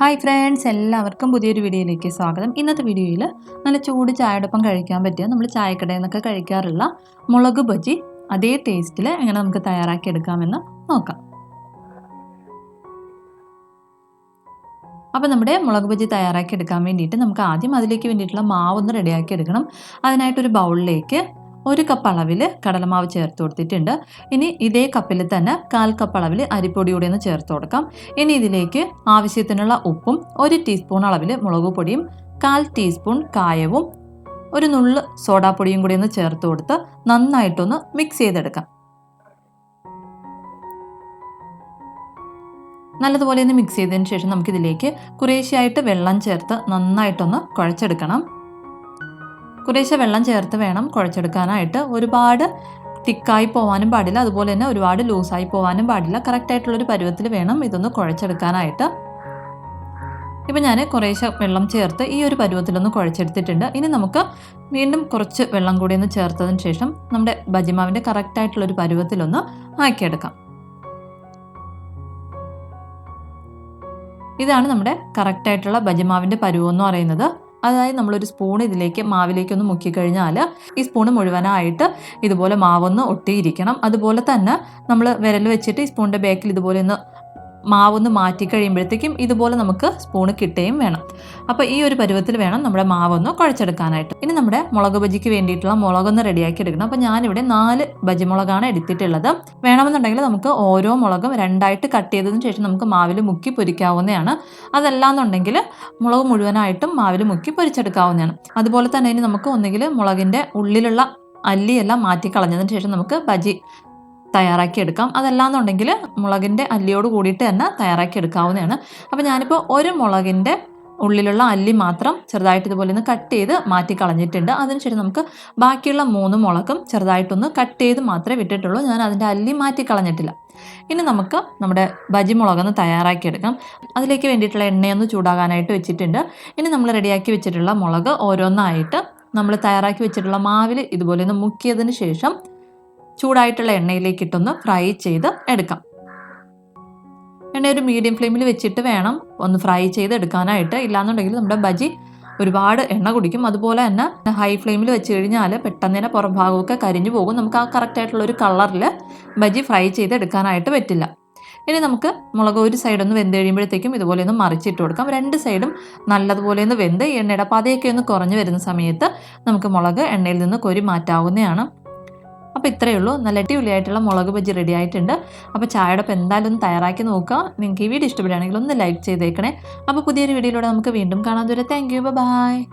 Hi friends എല്ലാവർക്കും പുതിയൊരു വീഡിയോയിലേക്ക് സ്വാഗതം. ഇന്നത്തെ വീഡിയോയിൽ നല്ല ചൂട് ചായയോടൊപ്പം കഴിക്കാൻ പറ്റിയ നമ്മൾ ചായക്കടയിൽ നിന്നൊക്കെ കഴിക്കാറുള്ള മുളക് ബജി അതേ ടേസ്റ്റിൽ എങ്ങനെ നമുക്ക് തയ്യാറാക്കി എടുക്കാമെന്ന് നോക്കാം. അപ്പോൾ നമ്മുടെ മുളക് ബജി തയ്യാറാക്കി എടുക്കാൻ വേണ്ടിയിട്ട് നമുക്ക് ആദ്യം അതിലേക്ക് വേണ്ടിയിട്ടുള്ള മാവ് ഒന്ന് റെഡിയാക്കി എടുക്കണം അതിനായിട്ടൊരു ബൗളിലേക്ക് ഒരു കപ്പ് അളവിൽ കടലമാവ് ചേർത്ത് കൊടുത്തിട്ടുണ്ട്. ഇനി ഇതേ കപ്പിൽ തന്നെ കാൽ കപ്പ് അളവിൽ അരിപ്പൊടി കൂടി ഒന്ന് ചേർത്ത് കൊടുക്കാം. ഇനി ഇതിലേക്ക് ആവശ്യത്തിനുള്ള ഉപ്പും ഒരു ടീസ്പൂൺ അളവിൽ മുളക് പൊടിയും കാൽ ടീസ്പൂൺ കായവും ഒരു നുള്ള് സോഡാപ്പൊടിയും കൂടി ഒന്ന് ചേർത്ത് കൊടുത്ത് നന്നായിട്ടൊന്ന് മിക്സ് ചെയ്തെടുക്കാം. നല്ലതുപോലെ ഒന്ന് മിക്സ് ചെയ്തതിന് ശേഷം നമുക്കിതിലേക്ക് കുറേശ്ശെയായിട്ട് വെള്ളം ചേർത്ത് നന്നായിട്ടൊന്ന് കുഴച്ചെടുക്കണം. കുറേശ്ശെ വെള്ളം ചേർത്ത് വേണം കുഴച്ചെടുക്കാനായിട്ട്. ഒരുപാട് തിക്കായി പോകാനും പാടില്ല. അതുപോലെ തന്നെ ഒരുപാട് ലൂസായി പോകാനും പാടില്ല. കറക്റ്റ് ആയിട്ടുള്ളൊരു പരുവത്തിൽ വേണം ഇതൊന്ന് കുഴച്ചെടുക്കാനായിട്ട്. ഇപ്പം ഞാൻ കുറേശ്ശെ വെള്ളം ചേർത്ത് ഈ ഒരു പരുവത്തിലൊന്ന് കുഴച്ചെടുത്തിട്ടുണ്ട്. ഇനി നമുക്ക് വീണ്ടും കുറച്ച് വെള്ളം കൂടി ഒന്ന് ചേർത്തതിന് ശേഷം നമ്മുടെ ബജിമാവിന്റെ കറക്റ്റ് ആയിട്ടുള്ളൊരു പരുവത്തിലൊന്ന് ആക്കിയെടുക്കാം. ഇതാണ് നമ്മുടെ കറക്റ്റായിട്ടുള്ള ബജിമാവിന്റെ പരുവം എന്ന് പറയുന്നത്. അതായത് നമ്മളൊരു സ്പൂൺ ഇതിലേക്ക് മാവിലേക്ക് ഒന്ന് മുക്കിക്കഴിഞ്ഞാൽ ഈ സ്പൂൺ മുഴുവനായിട്ട് ഇതുപോലെ മാവൊന്ന് ഒട്ടിയിരിക്കണം. അതുപോലെ തന്നെ നമ്മൾ വിരൽ വെച്ചിട്ട് ഈ സ്പൂണിന്റെ ബാക്കിൽ ഇതുപോലെ ഒന്ന് മാവൊന്ന് മാറ്റി കഴിയുമ്പോഴത്തേക്കും ഇതുപോലെ നമുക്ക് സ്പൂണ് കിട്ടുകയും വേണം. അപ്പോൾ ഈ ഒരു പരുവത്തിൽ വേണം നമ്മുടെ മാവൊന്ന് കുഴച്ചെടുക്കാനായിട്ട്. ഇനി നമ്മുടെ മുളക് ബജിക്ക് വേണ്ടിയിട്ടുള്ള മുളകൊന്ന് റെഡിയാക്കി എടുക്കണം. അപ്പോൾ ഞാനിവിടെ നാല് ബജിമുളകാണ് എടുത്തിട്ടുള്ളത്. വേണമെന്നുണ്ടെങ്കിൽ നമുക്ക് ഓരോ മുളകും രണ്ടായിട്ട് കട്ട് ചെയ്തതിന് ശേഷം നമുക്ക് മാവിൽ മുക്കി പൊരിക്കാവുന്നതാണ്. അതല്ലാന്നുണ്ടെങ്കിൽ മുളക് മുഴുവനായിട്ടും മാവിൽ മുക്കി പൊരിച്ചെടുക്കാവുന്നതാണ്. അതുപോലെ തന്നെ ഇനി നമുക്ക് ഒന്നുകിൽ മുളകിന്റെ ഉള്ളിലുള്ള അല്ലിയെല്ലാം മാറ്റി കളഞ്ഞതിന് ശേഷം നമുക്ക് ബജി തയ്യാറാക്കി എടുക്കാം അതല്ലാന്നുണ്ടെങ്കിൽ മുളകിന്റെ അല്ലിയോട് കൂടിയിട്ട് തന്നെ തയ്യാറാക്കി എടുക്കാവുന്നതാണ് അപ്പോൾ ഞാനിപ്പോൾ ഒരു മുളകിന്റെ ഉള്ളിലുള്ള അല്ലി മാത്രം ചെറുതായിട്ട് ഇതുപോലെ ഒന്ന് കട്ട് ചെയ്ത് മാറ്റി കളഞ്ഞിട്ടുണ്ട്. അതിനുശേഷം നമുക്ക് ബാക്കിയുള്ള മൂന്ന് മുളകും ചെറുതായിട്ടൊന്ന് കട്ട് ചെയ്ത് മാത്രമേ വിട്ടിട്ടുള്ളൂ. ഞാൻ അതിന്റെ അല്ലി മാറ്റി കളഞ്ഞിട്ടില്ല. ഇനി നമുക്ക് നമ്മുടെ ബജി മുളകൊന്ന് തയ്യാറാക്കി എടുക്കാം അതിലേക്ക് വേണ്ടിയിട്ടുള്ള എണ്ണയൊന്ന് ചൂടാകാനായിട്ട് വെച്ചിട്ടുണ്ട്. ഇനി നമ്മൾ റെഡിയാക്കി വെച്ചിട്ടുള്ള മുളക് ഓരോന്നായിട്ട് നമ്മൾ തയ്യാറാക്കി വെച്ചിട്ടുള്ള മാവിൽ ഇതുപോലെ ഒന്ന് മുക്കിയതിന് ശേഷം ചൂടായിട്ടുള്ള എണ്ണയിലേക്ക് ഇട്ടൊന്ന് ഫ്രൈ ചെയ്ത് എടുക്കാം. എണ്ണ ഒരു മീഡിയം ഫ്ലെയിമിൽ വെച്ചിട്ട് വേണം ഒന്ന് ഫ്രൈ ചെയ്ത് എടുക്കാനായിട്ട്. ഇല്ലാന്നുണ്ടെങ്കിൽ നമ്മുടെ ബജി ഒരുപാട് എണ്ണ കുടിക്കും. അതുപോലെ തന്നെ ഹൈ ഫ്ലെയിമിൽ വെച്ച് കഴിഞ്ഞാൽ പെട്ടെന്ന് തന്നെ പുറം ഭാഗമൊക്കെ കരിഞ്ഞു പോകും. നമുക്ക് ആ കറക്റ്റ് ആയിട്ടുള്ള ഒരു കളറിൽ ബജി ഫ്രൈ ചെയ്ത് എടുക്കാനായിട്ട് പറ്റില്ല. ഇനി നമുക്ക് മുളക് ഒരു സൈഡൊന്ന് വെന്ത് കഴിയുമ്പോഴത്തേക്കും ഇതുപോലെ ഒന്ന് മറിച്ചിട്ട് കൊടുക്കാം. രണ്ട് സൈഡും നല്ലതുപോലെ ഒന്ന് വെന്ത് എണ്ണയുടെ പതയൊക്കെ ഒന്ന് കുറഞ്ഞു വരുന്ന സമയത്ത് നമുക്ക് മുളക് എണ്ണയിൽ നിന്ന് കൊരി മാറ്റാവുന്നതാണ്. അപ്പോൾ ഇത്രയേ ഉള്ളൂ. നല്ല അടിപൊളിയായിട്ടുള്ള മുളക് ബജ്ജി റെഡി ആയിട്ടുണ്ട്. അപ്പോൾ ചായയോടൊപ്പം എന്തായാലും ഒന്ന് തയ്യാറാക്കി നോക്കുക. നിങ്ങൾക്ക് ഈ വീഡിയോ ഇഷ്ടപ്പെടുകയാണെങ്കിൽ ഒന്ന് ലൈക്ക് ചെയ്തേക്കണേ. അപ്പോൾ പുതിയൊരു വീഡിയോയിലൂടെ നമുക്ക് വീണ്ടും കാണാൻ ദൂരെ താങ്ക് യു ബൈ